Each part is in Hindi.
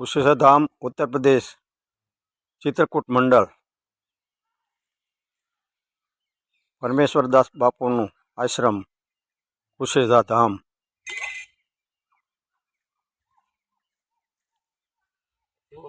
कुशेश्वर धाम उत्तर प्रदेश ચિત્રકૂટ મંડળ પરમેશ્વરદાસ બાપુનું આશ્રમ કુશેજા ધામ वो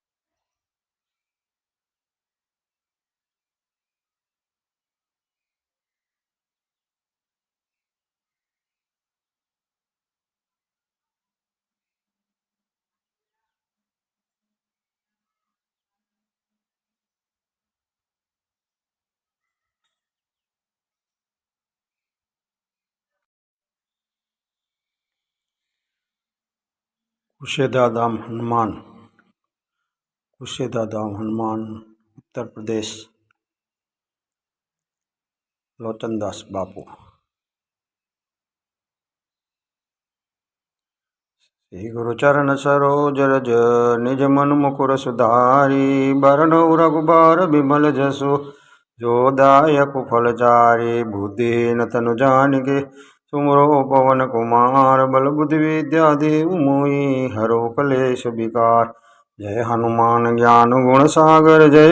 कुशेदा धाम हनुमान कुशेदा धाम हनुमान, उत्तर प्रदेश, लोचनदास बापू। श्री गुरुचरण सरोज रज, निज मन मुकुर सुधारी, बरनौ रघुबर विमल जसु, जो दायक फलचारी बुद्धिहीन तनु जानिके सुमरो पवन कुमार बल बुद्धि विद्या देव मोहि, हरो कलेश विकार। जय हनुमान ज्ञान गुण सागर, जय